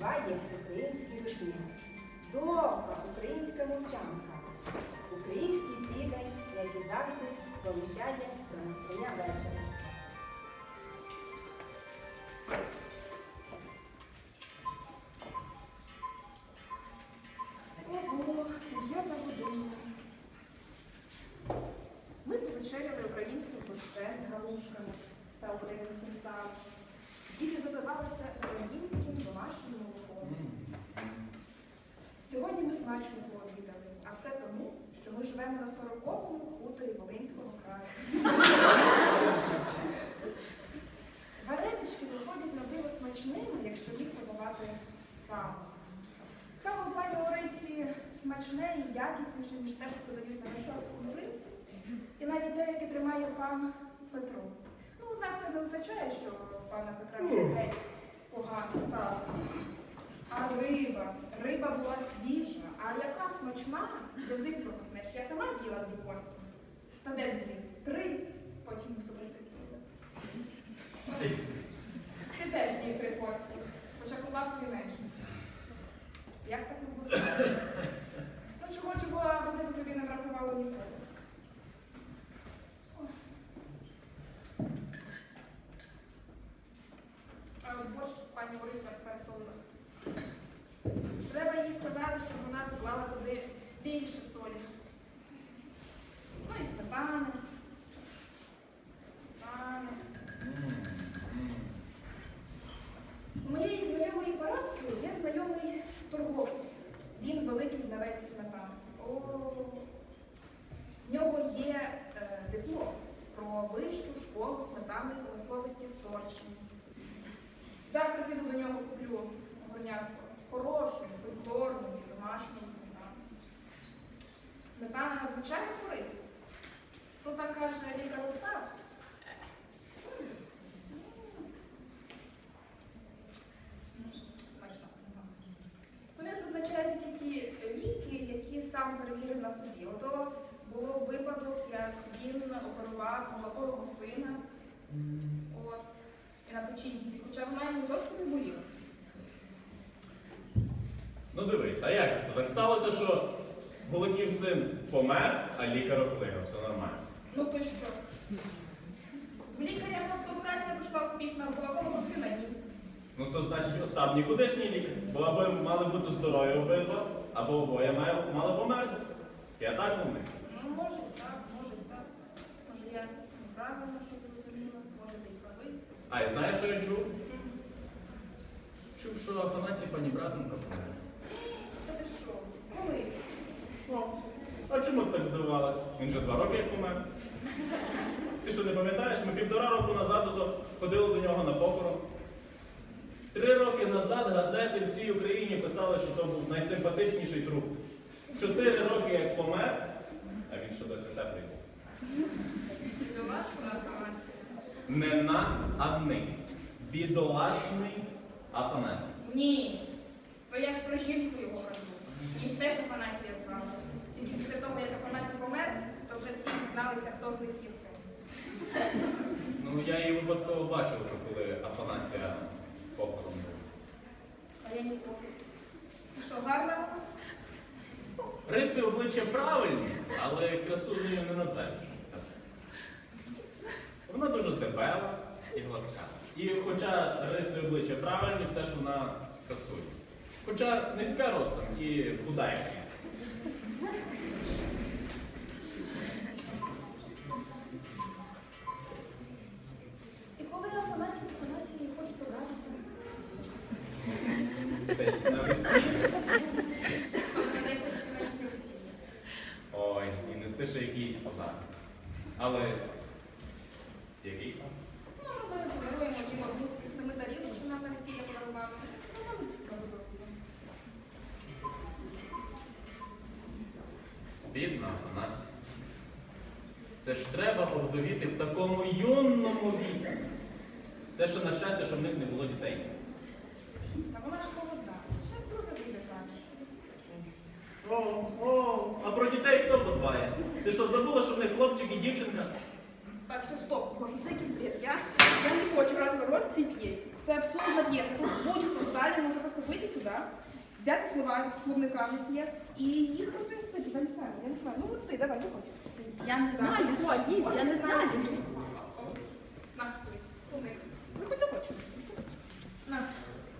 Вишиває українські рушник. Довга українська мовчанка. Український півень, як і завжди, сповіщає про настання вечора. Ого, дев'ята година. Ми повечеряли українським борщем з галушками та українським салом. Діти запивалися українським домашнім молоком. Сьогодні ми смачно пообідали, а все тому, що ми живемо на 40-му хуторі Волинського краю. Варенички виходять на диво смачними, якщо їх пробувати сам. Саме у пані Орисі смачне і якісніше, ніж те, що подають на Варшавському ринку. І навіть те, яке тримає пан Петро. Ну, однак це не означає, що пана Петра геть погане сало. А риба, риба була свіжа, а яка смачна, язик проковтнеш. Я сама з'їла дві порції. Та де дві? Три, потім у собі Ти теж з'їв три порції, хоча поклав свій менше. Як так могло статися? Ну чого, чого, аби ти тобі не бракувало ніколи. Ой. А от борщ пані Орися пересолила. Треба їй сказати, щоб вона поклала туди більше солі. Ну і сметани. У моєї знайомої Параски є знайомий торговець. Він великий знавець сметани. О, в нього є е, диплом про вищу школу сметани і промисловості в Торчині. Завтра піду до нього куплю горнятку хорошої, фруктової, домашньої сметани. Сметана надзвичайно корисна. То так каже лікар Остап. Вони призначають тільки ті ліки, які сам перевірив на собі. Ото було випадок, як він оперував молодого сина от, на печінці, хоча вона йому зовсім не боліла. Ну дивись, а як то так сталося, що Голиків син помер, а лікар оклигав, все нормально. Ну то що? В лікаря просто операція пройшла успішно, а молодого сина ні. Ну то значить Остап нікудишній лікар. Бо або мали бути здорові обидва, або обоє мали, мали померти. Я так думаю. Ну, може і так, може і так. Може я неправильно щось зрозуміла, може ти й правий. А і знаєш, що я чув? Чув, що Афанасій пані братенко помер. Та ти що? Коли? А чому ти так здивувалась? Він вже два роки як помер. Ти що не пам'ятаєш? Ми півтора року назад ходили до нього на похорон. Три роки назад газети всій Україні писали, що то був найсимпатичніший труп. Чотири роки як помер, а він ще досі теплий був. Бідолашна Афанасія. Не на, а ни. Бідолашний Афанасій. Ні. То я ж про жінку його кажу. Її теж після того, як Афанасій помер, то вже всі дізналися, хто з них є. Ну, я її випадково бачив, коли Афанасія похорон був. А я ніколи. І що, гарна? Риси обличчя правильні, але красу нею не назвеш. Вона дуже дебела і гладка. І хоча риси обличчя правильні, все ж вона красує. Хоча низька ростом і худа якась. І коли Афанасій з Афанасією хочуть побратися, Десь на весні. то доведеться піти на їхнє весілля. Ой, нести ще якийсь подарунок. Але який сам? Може, ми подаруємо їм одну з семи тарілок, що нам на весілля подарували. Все одно будуть сподобатися. Бідна Афанасія. Це ж треба овдовіти в такому юному віці. Це ще на щастя, щоб в них не було дітей. Та вона ж холодна. Ще вдруге вийде заміж. О, о, а про дітей хто подбає? Ти що, забула, що в них хлопчик і дівчинка? Так, все, стоп, Боже, це якийсь бред. Я, я не хочу грати роль в цій п'єсі. Це абсурдна п'єса. Тут будь-хто в залі може просто вийти сюди, взяти слова словника в нас є і їх розповісти. Я не знаю, я не знаю. Ну от ти, давай, виходь. Я не знаю слів, я не знаю слів. На, дивись, словник. Виходь хочу. На.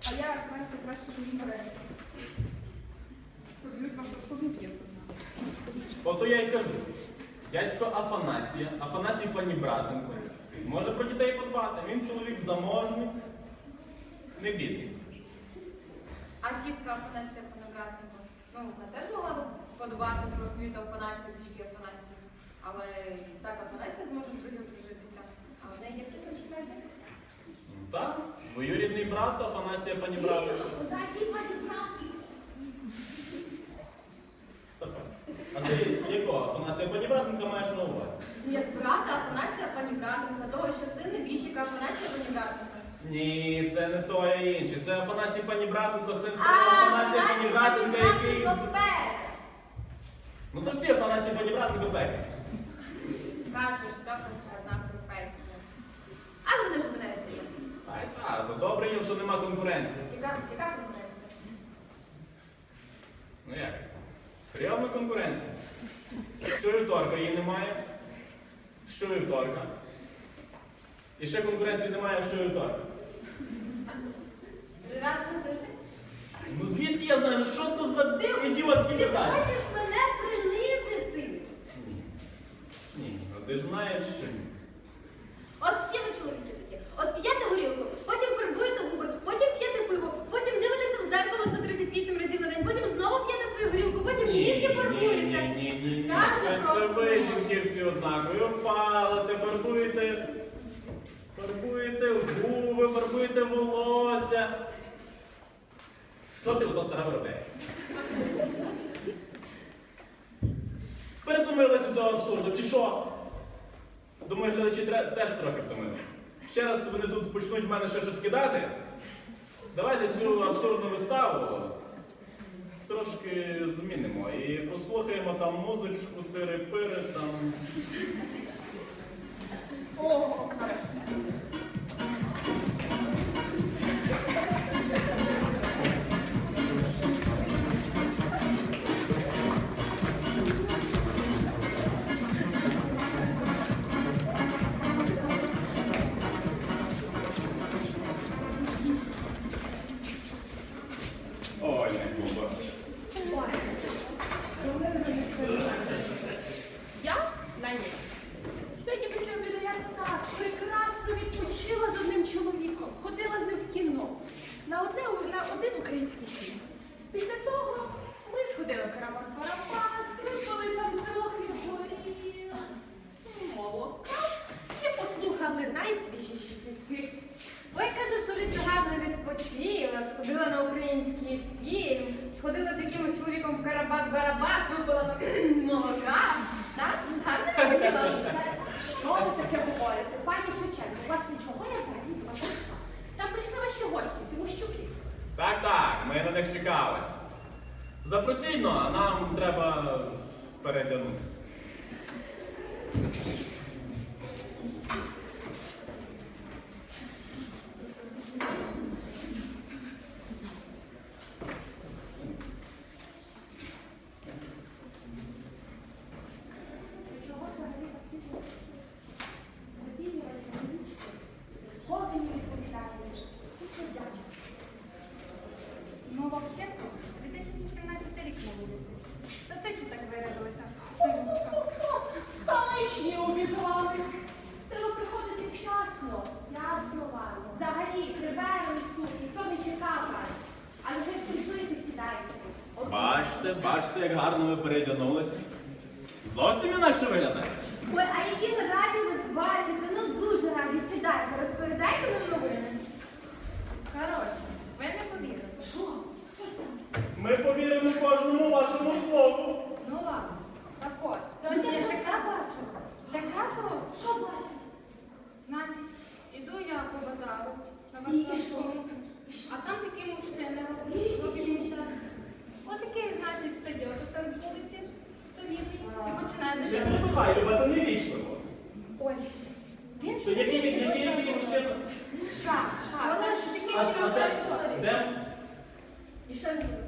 А я, знаєш, краще тобі мережу. Подивлюсь на абсурдну п'єсу. Ото я й кажу. Дядько Афанасія, Афанасій пані Братенко, може про дітей подбати. Він чоловік заможний, не бідний. А тітка Афанасія Панаграфенко, ну, вона теж могла б подбати про світу Афанасія, дочки Афанасії. Але так Афанасія зможе вдруге одружитися. А в неї є хтось на чекаті? Ну, Так, двоюрідний брат Афанасія пані Братенко. Стопе. А ти якого Афанасія пані Братенка маєш на увазі? Ну, як брата Афанасія пані Братенка, того, що син небіжчика Афанасія пані Братенка. Ні, це не то, а інше. Це Афанасій пані Братенко, син старого Афанасія пані Братенка, який. Ну то всі Афанасій пані Братенко пеки. Кажеш, така складна професія. Але вони вже мене розповіли. Ай та, то добре їм, що нема конкуренції. Яка, яка конкуренція? Ну як? Серйозна конкуренція. Щовівторка її немає. Щовівторка. І ще конкуренції немає щовівторка. Три рази на тиждень? Ну звідки я знаю, ну що то за ідіотські Ти питання? хочеш мене принизити? Ні. Ні, ну ти ж знаєш, що ні. От всі ви чоловіки такі. От п'єте горілку, потім фарбуєте губи, потім п'єте пиво, потім дивитеся в зеркало 138 разів на день, потім знову п'єте свою горілку, потім нігті ні, фарбуєте. ні, ні, ні, ні. Так же Це, це просто ви, було. жінки, всі однакові. Опалите, фарбуєте, фарбуєте губи, фарбуєте волосся. Що ти ото стара виробляє? Перетомились у цього абсурду, чи що? Думаю, глядачі втомилися. Ще раз вони тут почнуть в мене ще щось кидати. Давайте цю абсурдну виставу трошки змінимо і послухаємо там музичку, тири-пири, там. О, в Карабас-Барабас, випила там молока. Так? Гарно? Що ви таке говорите? Пані Шевченко, у вас нічого я взагалі до вас не йшла. Там прийшли ваші гості, Тимощуки. Так, так, ми на них чекали. Запросіть, ну, а нам треба передягнутися. Чого взагалі так пізно? Запізнилася на річку. Сходи не відповідаєш. І це дякую. Ну, вообще-то, 2017 рік на вулиці. Це ти чи так виявилася? Сирочка. Столичні обізвались. Треба приходити вчасно. Ясно вам. Взагалі, криваємось тут, ніхто не чекав вас. А вже прийшли, то сідайте. От Бачите, як гарно ми передягнулися. tempo? Isso é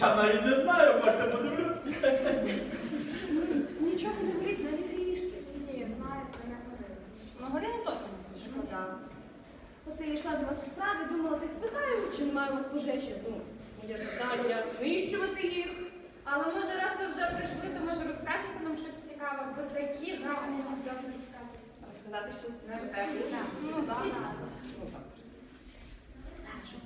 я навіть не знаю, бачите, подивлюсь. Нічого не горить, навіть трішки. Ні, знаєте, не ходила. На горі не точно. Шкода. Оце я йшла до вас у справі, думала, ти спитаю, чи немає у вас пожежі. Ну, моє ж завдання знищувати їх. Але може, раз ви вже прийшли, то може розкажете нам щось цікаве, бо такі гарні анекдоти розказують. Розказати щось про Ну, так. Ну, так. Зараз щось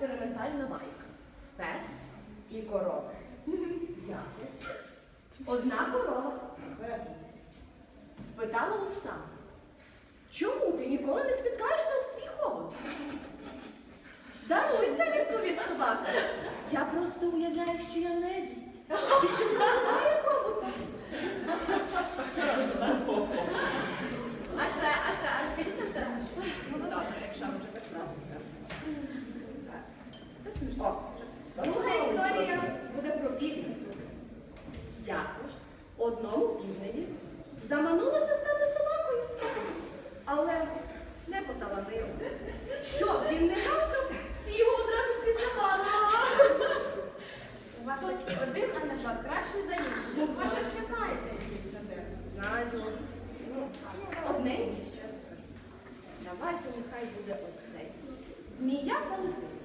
експериментальна майка. Пес і корова. Якось. Одна корова спитала у пса. Чому ти ніколи не спіткаєшся у свій холод? Даруйте, відповів собака. Я просто уявляю, що я лебідь. І що в мене немає козу. А ще, а ще, а скажіть нам ще. Ну, добре, якщо вже так просто. Так. Це смішно. Друга історія буде про південь. Якось одному півневі заманулося стати собакою. Але не поталанив. Що він не гавкав, всі його одразу впізнавали. У вас такий один анекдот кращий за інший. Може, ще знаєте якийсь один? Знаю. Ну, Одненький ще скажу. Давайте нехай буде ось цей. Змія та лисиця.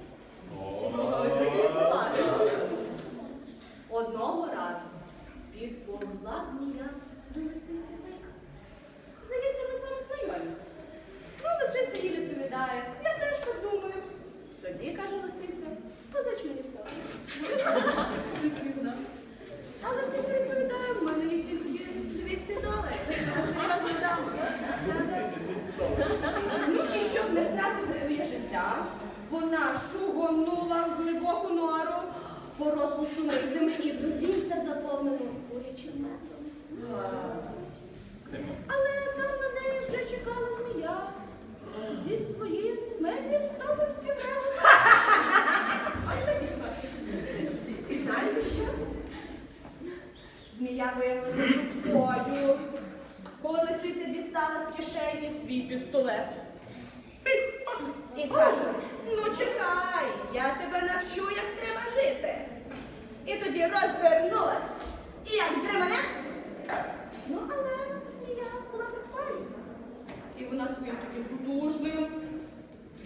Це смішно важко. Одного разу підповзла змія до лисиці Мика. Здається, ми з вами знайомі. Ну, лисиця їй відповідає. Я теж так думаю. Тоді каже лисиця, позич мені слово. А лисиця відповідає, в мене є тільки 200 доларів. Це серйозна дама. Ну і щоб не втратити своє життя, вона шугонула в глибоку нору, порослу суницями і вдовінця заповнену курячим медом. Але там на неї вже чекала змія зі своїм мефістофельським регом. Ось такі бачите. І знаєте що? Змія виявилася рукою, коли лисиця дістала з кишені свій пістолет. І каже, ну чекай, я тебе навчу, як треба жити. І тоді розвернулась. І як дремене. Ну, але змія була прихвалюється. І вона своїм таким потужним,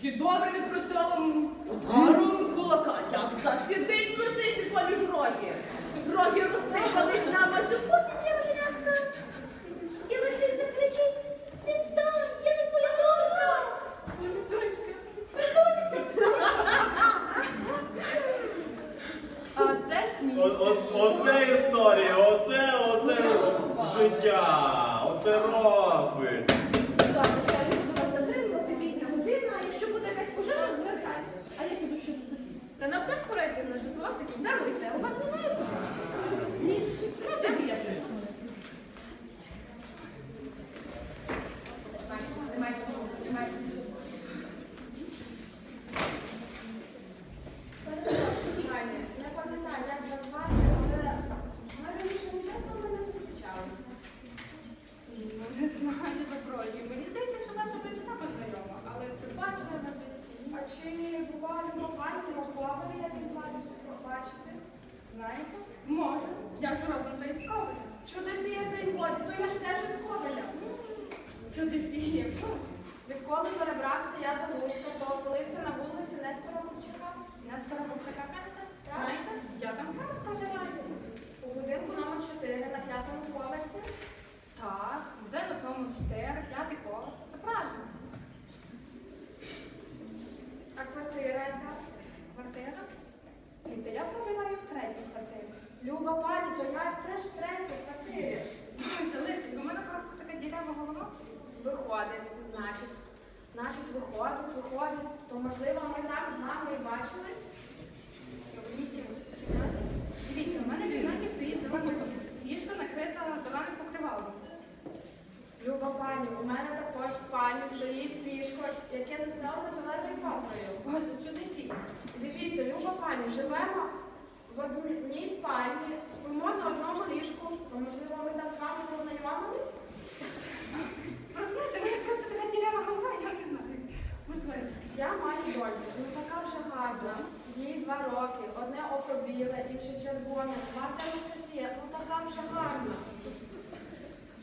і добре відпрацьованим ударом кулака, як зацідить лисиці поміж роги. Роги розсипались на мацюпусінькі роженятка. І лисиця кричить, відстань, я не твоя донька. А це ж смішно. О- о- Оце історія, оце, оце життя, оце розбит. Добре, все, я буду вас затримувати пізня година, а якщо буде якась пожежа, звертайтеся. А я піду ще до сусідів. Та нам теж пора йти, в наші слова закінчили. Даруйте, у вас немає пожежі? Ну тоді я піду. Тримайте, тримайте. Таня, я пам'ятаю, як вас звати, але ми раніше ніде з вами не зустрічалися. Ну, не знаю, доброї. Мені здається, що наша дочка познайома, але чи бачила на десь чи ні? А чи бували компанії, могла б я від вас побачити? Знаєте? Може. Я ж родом та із Ковеля. Чуди сіяти і воді, то я ж теж із Ковеля. Чуди сіє. Відколи перебрався я до Луцька, то оселився на вулиці Нестора Купчака. Нестора Бобчака кажете? Знаєте? Я там сам проживаю. У будинку номер 4 на п'ятому поверсі. Так, будинок номер 4, п'ятий поверх. Це правильно. А квартира яка? Квартира. Я проживаю в третій квартирі. Люба пані, то я теж втретє в квартирі. Люся, Лисенько, у мене просто така ділява голова. Виходить, значить. Значить, виходить, виходить, то можливо ми там з вами і бачились. Дивіться, у мене в кімнаті стоїть зелена ліжко накрита зеленим покривалом. Люба пані, у мене також в спальні стоїть ліжко, яке застелене зеленою паперою. Боже, чудесі. Дивіться, люба пані, живемо в одній спальні, спимо на одному ліжку, то можливо ми там з вами познайомились? Ви знаєте, мене просто така дірява голова, я не знаю. Можливо. Я маю доньку, ну така вже гарна. Їй два роки, одне око біле, інше червоне, звати Анастасія, ну така вже гарна.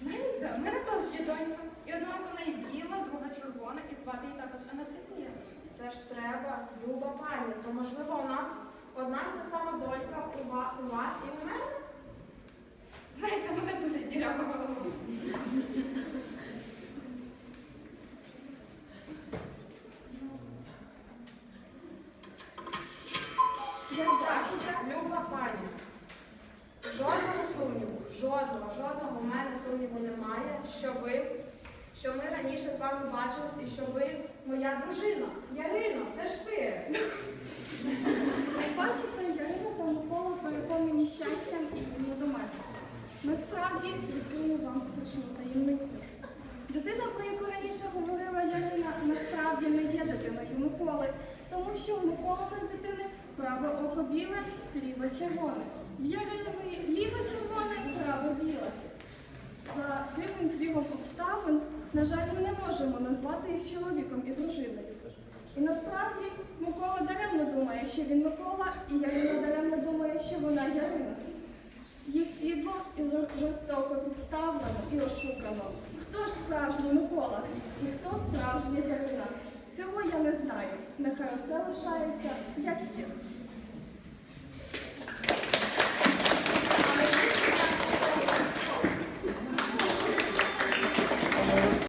Знаєте, в мене теж є донька. І одна в неї біла, друга червона, і звати її також Анастасія. Це ж треба, Люба пані, то можливо у нас одна й та сама донька у ва- у вас і у мене? Знаєте, мене дуже дірява голова. Як бачите, Люба пані. Жодного сумніву, жодного, жодного в мене сумніву немає, що ви, що ми раніше з вами бачились і що ви моя дружина. Ярино, це ж ти. Бачите, Ярина та Микола переконані щастям і медометом. Насправді відкрию вам страшну таємницю. Дитина, про яку раніше говорила Ярина, насправді не є дитиною Миколи, тому що у Миколиної дитини праве око біле, ліве червоне. В Яринової ліве червоне, праве біле. За дивним збігом обставин, на жаль, ми не назвати їх чоловіком і дружиною. І насправді Микола даремно думає, що він Микола, і Ярина даремно думає, що вона Ярина. Їх підло і жорстоко підставлено і ошукано. Хто ж справжній Микола і хто справжня Ярина? Цього я не знаю. Нехай усе лишається, як є.